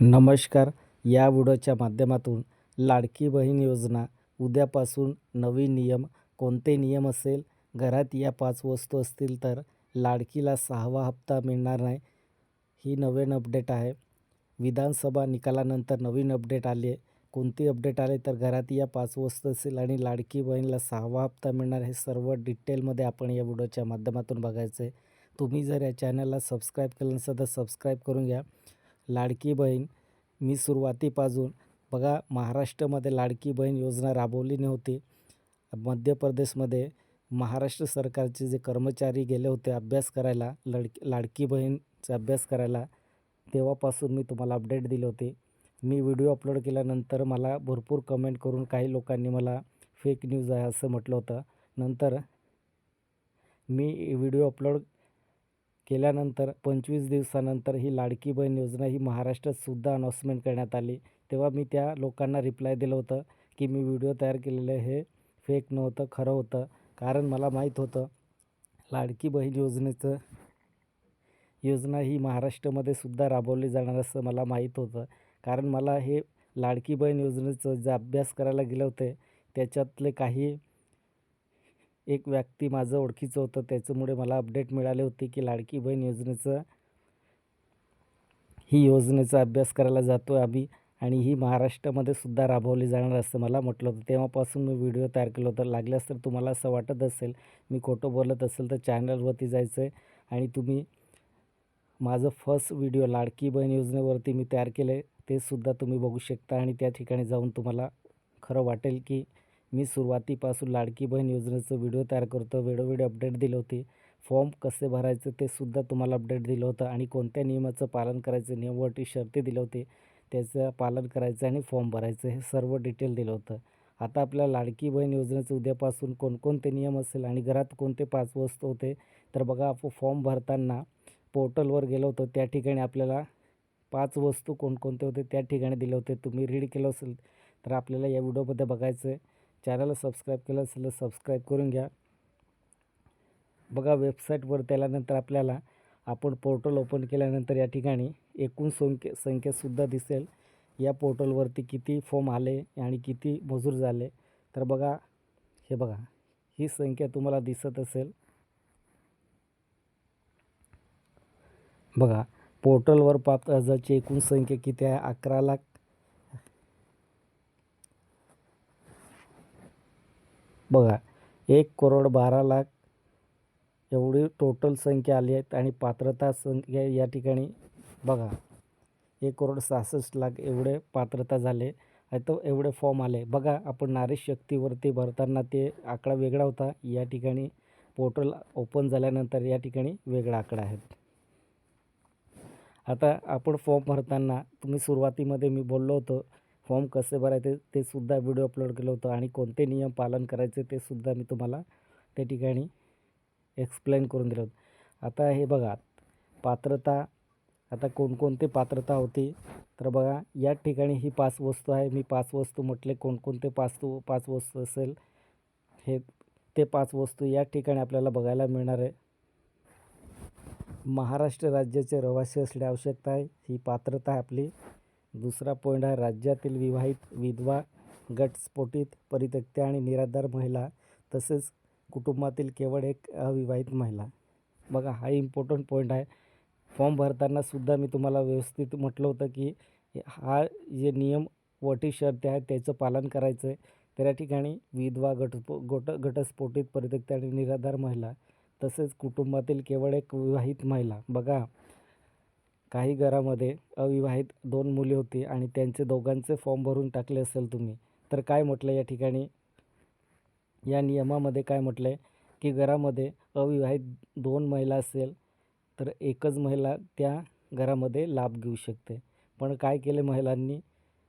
नमस्कार. या व्हिडिओच्या माध्यमातून लाडकी बहीण योजना उद्यापासून नवीन नियम कोणते नियम असेल? घरात या पाच वस्तू असतील तर लाडकीला सहावा हप्ता मिळणार नाही. ही नवीन अपडेट आहे. विधानसभा निकालानंतर नवीन अपडेट आली आहे कोणती अपडेट आली तर घरात या पाच वस्तू असतील आणि लाडकी बहीणला सहावा हप्ता मिळणार हे सर्व डिटेलमध्ये आपण या व्हिडिओच्या माध्यमातून बघायचं आहे तुम्ही जर या चॅनलला सबस्क्राईब केलं नसेल तर सबस्क्राईब करून घ्या. लाडकी बहीण मी सुरुवातीपासून बघा महाराष्ट्रामध्ये लाडकी बहीण योजना राबवली नव्हती. मध्य प्रदेशमध्ये महाराष्ट्र सरकारचे जे कर्मचारी गेले होते अभ्यास करायला लडकी लाडकी बहीणचा अभ्यास करायला तेव्हापासून मी तुम्हाला अपडेट दिले होते. मी व्हिडिओ अपलोड केल्यानंतर मला भरपूर कमेंट करून काही लोकांनी मला फेक न्यूज आहे असं म्हटलं होतं. नंतर मी व्हिडिओ अपलोड केल्यानंतर पंचवीस दिवसानंतर ही लाडकी बहीण योजना ही महाराष्ट्रातसुद्धा अनाउन्समेंट अनाऊन्समेंट करण्यात आली. तेव्हा मी त्या लोकांना रिप्लाय दिलं होतं की मी व्हिडिओ तयार केलेलं हे फेक नव्हतं खरं होतं. कारण मला माहीत होतं लाडकी बहीण योजनेचं योजना ही महाराष्ट्रामध्ये सुद्धा राबवली जाणार असं मला माहीत होतं. कारण मला हे लाडकी बहीण योजनेचं जे अभ्यास करायला गेले होते त्याच्यातले काही एक व्यक्ती माझं ओळखीचं होतं. त्याच्यामुळे मला अपडेट मिळाले होते की लाडकी बहीण योजनेचं ही योजनेचा अभ्यास करायला जातो आहे आम्ही आणि ही महाराष्ट्रामध्ये सुद्धा राबवली जाणार असं मला म्हटलं होतं. तेव्हापासून मी व्हिडिओ तयार केलं होतं. लागल्यास तर तुम्हाला असं वाटत असेल मी खोटं बोलत असेल तर चॅनलवरती जायचं आहे आणि तुम्ही माझं फर्स्ट व्हिडिओ लाडकी बहीण योजनेवरती मी तयार केलं आहे ते सुद्धा तुम्ही बघू शकता आणि त्या ठिकाणी जाऊन तुम्हाला खरं वाटेल की मी सुरुवातीपासून लाडकी बहीण योजनेचं व्हिडिओ तयार करतो. वेळोवेळी अपडेट दिले होते. फॉर्म कसे भरायचे ते सुद्धा तुम्हाला अपडेट दिलं होतं आणि कोणत्या नियमाचं पालन करायचं नियम अटी शर्ती दिले होते त्याचं पालन करायचं आणि फॉर्म भरायचं हे सर्व डिटेल दिलं होतं. आता आपल्या लाडकी बहीण योजनेचं उद्यापासून कोणकोणते नियम असेल आणि घरात कोणते पाच वस्तू होते तर बघा आपण फॉर्म भरताना पोर्टलवर गेलो होतो. त्या ठिकाणी आपल्याला पाच वस्तू कोणकोणते होते त्या ठिकाणी दिले होते. तुम्ही रीड केलं असेल तर आपल्याला या व्हिडिओमध्ये बघायचं आहे चॅनलला सबस्क्राईब केलं असेल तर सबस्क्राईब करून घ्या. बघा वेबसाईटवर त्याल्यानंतर आपल्याला आपण पोर्टल ओपन केल्यानंतर या ठिकाणी एकूण संख्ये संख्यासुद्धा दिसेल. या पोर्टलवरती किती फॉर्म आले आणि किती मजूर झाले. तर बघा हे बघा ही संख्या तुम्हाला दिसत असेल. बघा पोर्टलवर पाच हजारची एकूण संख्या किती आहे? अकरा लाख बघा एक करोड बारा लाख एवढी टोटल संख्या आली आहेत आणि पात्रता संख्या या ठिकाणी बघा एक करोड सहासष्ट लाख एवढे पात्रता झाले तर एवढे फॉर्म आले. बघा आपण नारी शक्तीवरती भरताना ते आकडा वेगळा होता. या ठिकाणी पोर्टल ओपन झाल्यानंतर या ठिकाणी वेगळा आकडा आहे. आता आपण फॉर्म भरताना तुम्ही सुरुवातीमध्ये मी बोललो होतो फॉर्म कसे भरायचे ते सुद्धा व्हिडिओ अपलोड केलं होतं आणि कोणते नियम पालन करायचे ते सुद्धा मी तुम्हाला त्या ठिकाणी एक्सप्लेन करून दिलं होतं. आता हे बघा पात्रता आता कोणकोणते पात्रता होती? तर बघा या ठिकाणी ही पाच वस्तू आहे. मी पाच वस्तू म्हटले कोणकोणते पाच तू पाच वस्तू असेल? हे ते पाच वस्तू या ठिकाणी आपल्याला बघायला मिळणार आहे. महाराष्ट्र राज्याचे रहिवासी असणे आवश्यकता आहे. ही पात्रता आहे आपली. दुसरा पॉईंट आहे राज्यातील विवाहित विधवा गटस्फोटित परित्यक्त्या आणि निराधार महिला तसेच कुटुंबातील केवळ एक अविवाहित महिला. बघा हा इम्पॉर्टंट पॉईंट आहे. फॉर्म भरताना सुद्धा मी तुम्हाला व्यवस्थित म्हटलं होतं की हा जे नियम वटी शर्ते आहेत त्याचं पालन करायचं आहे तर या ठिकाणी विधवा गटस्फो गोट घटस्फोटित परित्यक्त्या आणि निराधार महिला तसेच कुटुंबातील केवळ एक विवाहित महिला. बघा काही घरामध्ये अविवाहित दोन मुली होती आणि त्यांचे दोघांचे फॉर्म भरून टाकले असेल तुम्ही. तर काय म्हटलं या ठिकाणी? या नियमामध्ये काय म्हटलं आहे की घरामध्ये अविवाहित दोन महिला असेल तर एकच महिला त्या घरामध्ये लाभ घेऊ शकते. पण काय केले महिलांनी?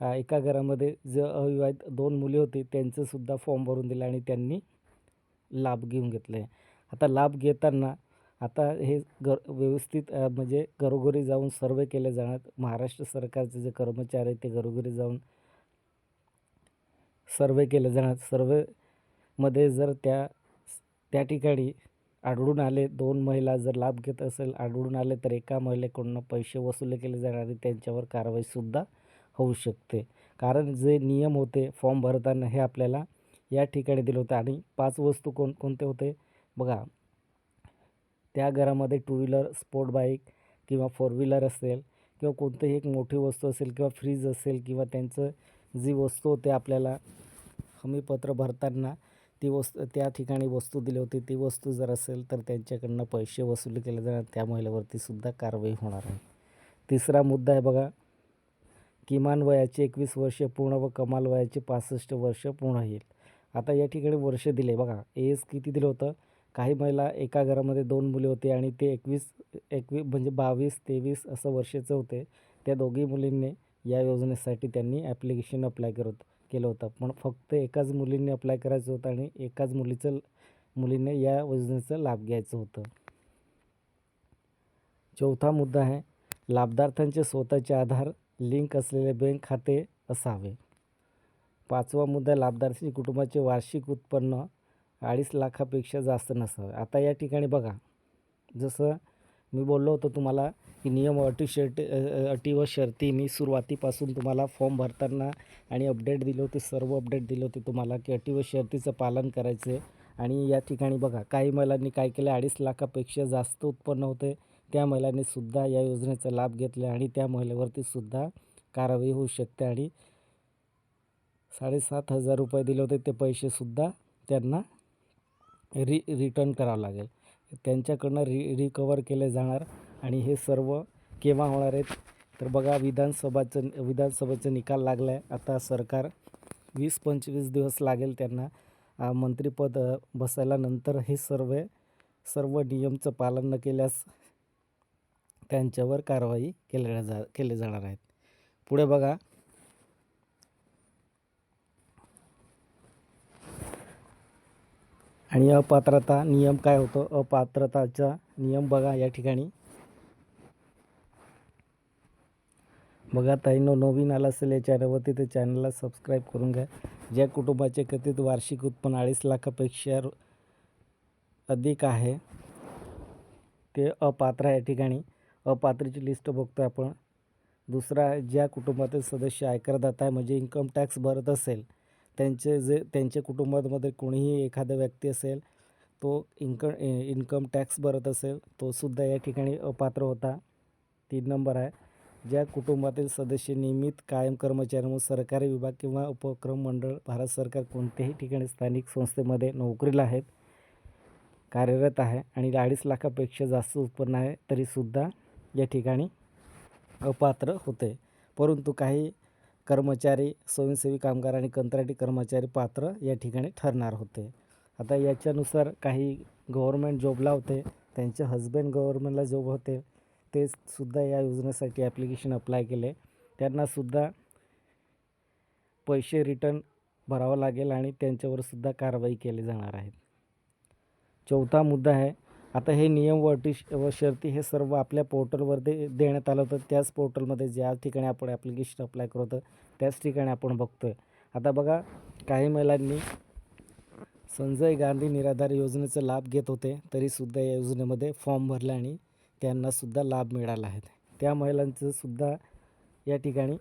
एका घरामध्ये जे अविवाहित दोन मुली होती त्यांचंसुद्धा फॉर्म भरून दिले आणि त्यांनी लाभ घेऊन घेतले. आता लाभ घेताना आता हे गर व्यवस्थित म्हणजे घरोघरी जाऊन सर्वे केले जाणार. महाराष्ट्र सरकारचे जे कर्मचारी आहेत ते घरोघरी जाऊन सर्वे केले जाणार. सर्वेमध्ये जर त्या त्या ठिकाणी आढळून आले दोन महिला जर लाभ घेत असेल आढळून आले तर एका महिलेकडून पैसे वसूल केले जाणार आणि त्यांच्यावर कारवाईसुद्धा होऊ शकते. कारण जे नियम होते फॉर्म भरताना हे आपल्याला या ठिकाणी दिलं होतं. आणि पाच वस्तू कोण कोणते होते? बघा त्या घरामध्ये टू व्हीलर स्पोर्ट बाईक किंवा फोर व्हीलर असेल किंवा कोणतीही एक मोठी वस्तू असेल किंवा फ्रीज असेल किंवा त्यांचं जी वस्तू होते आपल्याला हमीपत्र भरताना ती वस्तू त्या ठिकाणी वस्तू दिली होती ती वस्तू जर असेल तर त्यांच्याकडनं पैसे वसूल केले जाणार त्या महिलेवरती सुद्धा कारवाई होणार आहे. तिसरा मुद्दा आहे बघा किमान वयाचे एकवीस वर्षे पूर्ण व कमाल वयाचे पासष्ट वर्ष पूर्ण होईल. आता या ठिकाणी वर्ष दिले बघा एज किती दिलं होतं? काही महिला एका घरामध्ये दोन मुले होते आणि ते एकवीस एकवीस म्हणजे बावीस तेवीस असं वर्षाचं होते. त्या दोघी मुलींनी या योजनेसाठी त्यांनी ॲप्लिकेशन अप्लाय करत केलं होतं. पण फक्त एकाच मुलींनी अप्लाय करायचं होतं आणि एकाच मुलीचं मुलीने या योजनेचा लाभ घ्यायचं होतं. चौथा मुद्दा आहे लाभार्थ्यांचे स्वतःचे आधार लिंक असलेले बँक खाते असावे. पाचवा मुद्दा लाभार्थी कुटुंबाचे वार्षिक उत्पन्न अडीच लाखापेक्षा जास्त नसावं. आता या ठिकाणी बघा जसं मी बोललो होतो तुम्हाला की नियम अटी शर्ट अटी व शर्ती मी सुरुवातीपासून तुम्हाला फॉर्म भरताना आणि अपडेट दिले होते सर्व अपडेट दिले होते तुम्हाला की अटी व शर्तीचं पालन करायचं आणि या ठिकाणी बघा काही महिलांनी काय केलं अडीच लाखापेक्षा जास्त उत्पन्न होते. त्या महिलांनी सुद्धा या योजनेचा लाभ घेतला आणि त्या महिलेवरती सुद्धा कारवाई होऊ शकते आणि साडेसात हजार रुपये दिले होते ते पैसेसुद्धा त्यांना रि रिटर्न करावं लागेल. त्यांच्याकडनं रि रिकवर केले जाणार आणि हे सर्व केव्हा होणार आहेत? तर बघा विधानसभाचं विधानसभेचं निकाल लागला आहे आता सरकार वीस पंचवीस दिवस लागेल त्यांना. मंत्रीपद मंत्रिपद बसायला नंतर हे सर्व सर्व नियमचं पालन न केल्यास त्यांच्यावर कारवाई केल्या जा केले जाणार आहेत. पुढे बघा आणि अपात्रता नियम काय होतो? अपात्रताचा नियम बघा या ठिकाणी. बघा ताईंनो नवीन आला असेल या चॅनलवरती ते चॅनलला सबस्क्राईब करून घ्या. ज्या कुटुंबाचे कथित वार्षिक उत्पन्न अडीच लाखापेक्षा अधिक आहे ते अपात्र या ठिकाणी. अपात्रची लिस्ट बघतो आपण. दुसरा ज्या कुटुंबातील सदस्य आयकरदाता आहे म्हणजे इन्कम टॅक्स भरत असेल त्यांचे जे त्यांच्या कुटुंबामध्ये कोणीही एखादा व्यक्ती असेल तो इन्कम इन्कम टॅक्स भरत असेल तोसुद्धा या ठिकाणी अपात्र होता. तीन नंबर आहे. ज्या कुटुंबातील सदस्य नियमित कायम कर्मचारी म्हणून सरकारी विभाग किंवा उपक्रम मंडळ भारत सरकार कोणत्याही ठिकाणी स्थानिक संस्थेमध्ये नोकरीला आहेत कार्यरत आहे आणि अडीच लाखापेक्षा जास्त उत्पन्न आहे तरीसुद्धा या ठिकाणी अपात्र होते. परंतु काही कर्मचारी स्वयंसेवी कामगार आणि कंत्राटी कर्मचारी पात्र या ठिकाणी ठरणार होते. आता याच्यानुसार काही गव्हर्मेंट जॉबला होते त्यांचे हजबंड गव्हर्मेंटला जॉब होते ते सुद्धा या योजनेसाठी ॲप्लिकेशन अप्लाय केले. त्यांनासुद्धा पैसे रिटर्न भरावं लागेल आणि त्यांच्यावर सुद्धा कारवाई केली जाणार आहे. चौथा मुद्दा आहे आता हे नियम व अटी व शर्ती हे सर्व आपल्या पोर्टलवर दे देण्यात आलं होतं. त्याच पोर्टलमध्ये ज्या ठिकाणी आपण ॲप्लिकेशन अप्लाय करत होतं त्याच ठिकाणी आपण बघतो आहे आता बघा काही महिलांनी संजय गांधी निराधार योजनेचा लाभ घेत होते तरीसुद्धा या योजनेमध्ये फॉर्म भरला आणि त्यांनासुद्धा लाभ मिळाला आहे. त्या महिलांचंसुद्धा या ठिकाणी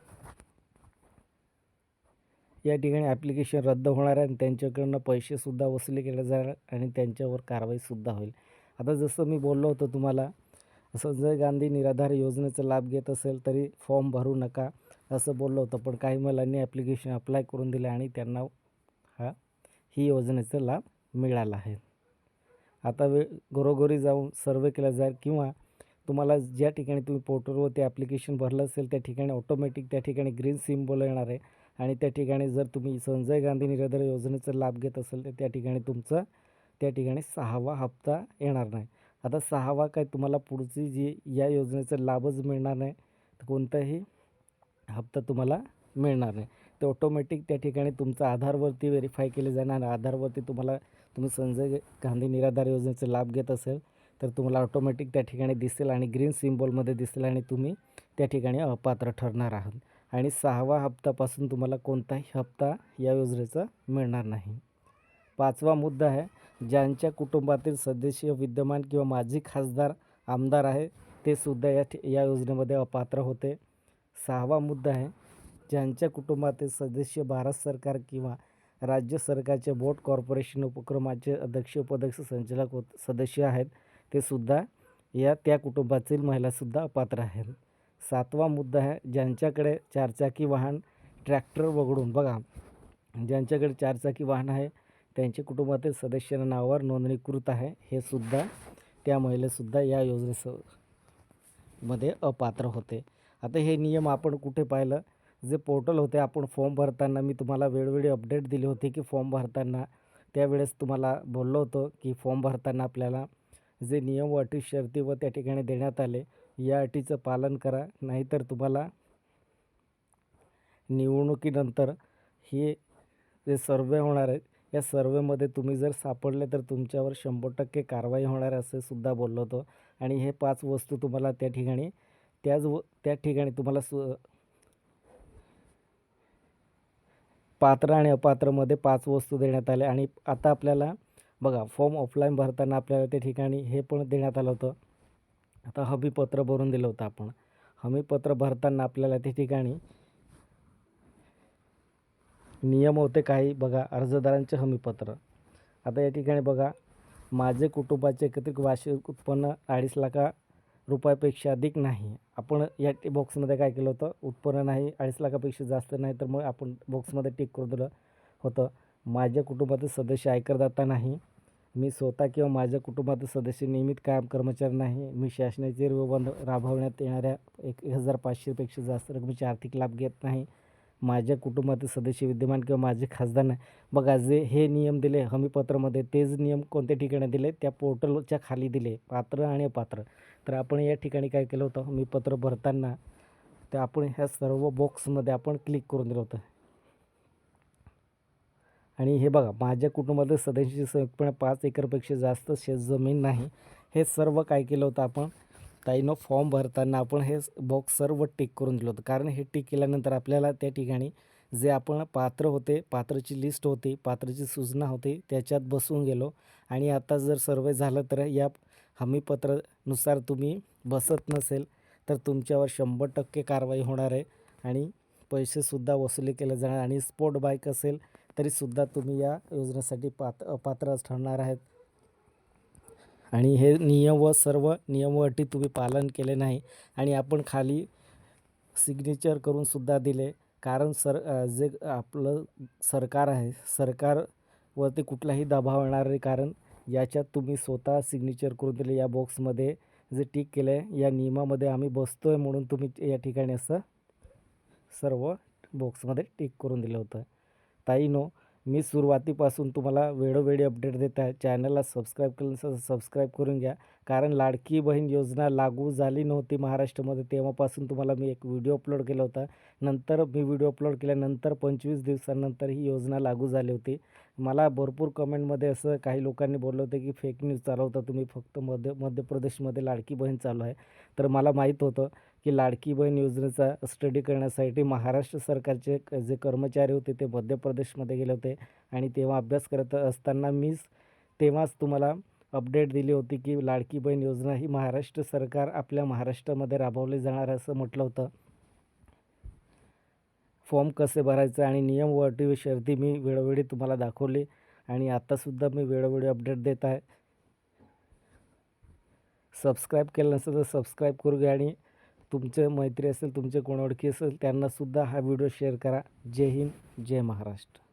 या ठिकाणी ॲप्लिकेशन रद्द होणार आहे आणि त्यांच्याकडनं पैसेसुद्धा वसुली केले जाणार आणि त्यांच्यावर कारवाईसुद्धा होईल. आता जसं मी बोललो होतो तुम्हाला संजय गांधी निराधार योजनेचा लाभ घेत असेल तरी फॉर्म भरू नका असं बोललो होतं. पण काही मुलांनी ॲप्लिकेशन अप्लाय करून दिले आणि त्यांना हा ही योजनेचा लाभ मिळाला आहे. आता वे घरोघरी जाऊन सर्वे केला जाईल किंवा तुम्हाला ज्या ठिकाणी तुम्ही पोर्टलवर ते ॲप्लिकेशन भरलं असेल त्या ठिकाणी ऑटोमॅटिक त्या ठिकाणी ग्रीन सिम्बॉल येणार आहे. आणि त्या ठिकाणी जर तुम्ही संजय गांधी निराधार योजनेचा लाभ घेत असेल तर त्या ठिकाणी तुमचं त्या ठिकाणी सहावा हप्ता येणार नाही. आता सहावा काय तुम्हाला पुढची जी या योजनेचा लाभच मिळणार नाही तर कोणताही हप्ता तुम्हाला मिळणार नाही. ते ऑटोमॅटिक त्या ठिकाणी तुमचं आधारवरती व्हेरीफाय केले जाणार आधारवरती तुम्हाला तुम्ही संजय गांधी निराधार योजनेचा लाभ घेत असेल तर तुम्हाला ऑटोमॅटिक त्या ठिकाणी दिसेल आणि ग्रीन सिम्बॉलमध्ये दिसेल आणि तुम्ही त्या ठिकाणी अपात्र ठरणार आहात. आणि सहावा हप्तापासून तुम्हाला कोणताही हप्ता या योजनेचा मिळणार नाही. पाचवा मुद्दा आहे ज्यांच्या कुटुंबातील सदस्य विद्यमान किंवा माजी खासदार आमदार आहे ते सुद्धा या या योजनेमध्ये अपात्र होते. सहावा मुद्दा आहे ज्यांच्या कुटुंबातील सदस्य भारत सरकार किंवा राज्य सरकारचे बोट कॉर्पोरेशन उपक्रमाचे अध्यक्ष उपाध्यक्ष संचालक होत सदस्य आहेत ते सुद्धा या त्या कुटुंबातील महिलासुद्धा अपात्र आहेत. सातवा मुद्दा आहे ज्यांच्याकडे चारचाकी वाहन ट्रॅक्टर वगळून बघा ज्यांच्याकडे चारचाकी वाहन आहे त्यांचे कुटुंबातील सदस्यांना नावावर नोंदणीकृत आहे. हे सुद्धा त्या महिलेसुद्धा या योजनेस मध्ये अपात्र होते. आता हे नियम आपण कुठे पाहिलं? जे पोर्टल होते आपण फॉर्म भरताना मी तुम्हाला वेळोवेळी अपडेट दिले होते की फॉर्म भरताना त्यावेळेस तुम्हाला बोललो होतो की फॉर्म भरताना आपल्याला जे नियम व अटी शर्ती व त्या ठिकाणी देण्यात आले या अटीचं पालन करा. नाहीतर तुम्हाला निवडणुकीनंतर हे जे सर्वे होणार आहे या सर्वेमध्ये तुम्ही जर सापडले तर तुमच्यावर शंभर टक्के कारवाई होणार असं असे सुद्धा बोललो होतो. आणि हे पाच वस्तू तुम्हाला त्या ठिकाणी त्याच व त्या ठिकाणी तुम्हाला सु पात्र आणि अपात्रमध्ये पाच वस्तू देण्यात आल्या. आणि आता आपल्याला बघा फॉर्म ऑफलाईन भरताना आपल्याला त्या ठिकाणी हे पण देण्यात आलं होतं. आता हमीपत्र भरून दिलं होतं आपण. हमीपत्र भरताना आपल्याला त्या ठिकाणी नियम होते काही. बघा अर्जदारांचे हमीपत्र. आता या ठिकाणी बघा माझे कुटुंबाचे एकत्रित वार्षिक उत्पन्न अडीच लाखा रुपयापेक्षा अधिक नाही. आपण या टी बॉक्समध्ये काय केलं होतं? उत्पन्न नाही अडीच लाखापेक्षा जास्त नाही तर मग आपण बॉक्समध्ये टिक करून दिलं होतं. माझ्या कुटुंबातील सदस्य आयकरदाता नाही. मी स्वतः किंवा माझ्या कुटुंबातील सदस्य नियमित कायम कर्मचारी नाही. मी शासनाचे बंद राबवण्यात येणाऱ्या एक हजार पाचशेपेक्षा जास्त रकमेचे आर्थिक लाभ घेत नाही. माझ्या कुटुंबातील सदस्य विद्यमान किंवा माझे खासदार नाही. बघा जे हे नियम दिले हमीपत्रामध्ये तेच नियम कोणत्या ठिकाणी दिले? त्या पोर्टलच्या खाली दिले. पात्र आणि अपात्र. तर आपण या ठिकाणी काय केलं होतं? हमीपत्र भरताना तर आपण ह्या सर्व बॉक्समध्ये आपण क्लिक करून दिलं होतं. आणि हे बघा माझ्या कुटुंबातील सदस्यांची संयुक्तपणे पाच एकरपेक्षा जास्त शेतजमीन नाही. हे सर्व काय केलं होतं आपण? ताईनं फॉर्म भरताना आपण हे बॉक्स सर्व टिक करून दिलं होतं. कारण हे टिक केल्यानंतर आपल्याला त्या ठिकाणी जे आपण पात्र होते पात्राची लिस्ट होती पात्राची सूचना होती त्याच्यात बसून गेलो. आणि आता जर सर्वे झालं तर या हमीपत्रानुसार तुम्ही बसत नसेल तर तुमच्यावर शंभर टक्के कारवाई होणार आहे. आणि पैसेसुद्धा वसुली केले जाणार. आणि स्पोर्ट बाईक असेल तरीसुद्धा तुम्ही या योजनेसाठी पात पात्र ठरणार आहेत. आणि हे नियम व सर्व नियम व अटी तुम्ही पालन केले नाही आणि आपण खाली सिग्नेचर करून सुद्धा दिले. कारण सर जे आपलं सरकार आहे सरकारवरती कुठलाही दबाव येणार नाही. कारण याच्यात तुम्ही स्वतः सिग्नेचर करून दिले. या बॉक्समध्ये जे टिक केलं आहे या नियमामध्ये आम्ही बसतो आहे म्हणून तुम्ही या ठिकाणी असं सर्व बॉक्समध्ये टिक करून दिलं होतं. ताईनो मी सुरुवातीपासून तुम्हाला वेळोवेळी अपडेट देत आहे. चॅनलला सबस्क्राईब केलं नसेल तर सबस्क्राईब करून घ्या. कारण लाडकी बहीण योजना लागू झाली नव्हती महाराष्ट्रामध्ये तेव्हापासून तुम्हाला मी एक व्हिडिओ अपलोड केला होता. नंतर मी व्हिडिओ अपलोड केल्यानंतर पंचवीस दिवसानंतर ही योजना लागू झाली होती. मला भरपूर कमेंटमध्ये असं काही लोकांनी बोललं होतं की फेक न्यूज चालवता तुम्ही फक्त मध्य मध्य प्रदेशमध्ये लाडकी बहीण चालू आहे. तर मला माहीत होतं की लाडकी बहीण योजनेचा स्टडी करण्यासाठी महाराष्ट्र सरकारचे क- जे कर्मचारी होते ते मध्य प्रदेशमध्ये गेले होते. आणि तेव्हा अभ्यास करत असताना मीच तेव्हाच तुम्हाला अपडेट दिली होती की लाडकी बहीण योजना ही महाराष्ट्र सरकार आपल्या महाराष्ट्रामध्ये राबवली जाणार असं म्हटलं होतं. फॉर्म कसे भरायचं आणि नियम व अटी शर्ती मी वेळोवेळी तुम्हाला दाखवली आणि आत्तासुद्धा मी वेळोवेळी अपडेट देत आहे. सबस्क्राईब केलं नसेल तर सबस्क्राईब करू घ्या आणि तुमचे मैत्री असेल तुमचे कोण ओळखी असेल त्यांनासुद्धा हा व्हिडिओ शेअर करा. जय हिंद जय महाराष्ट्र.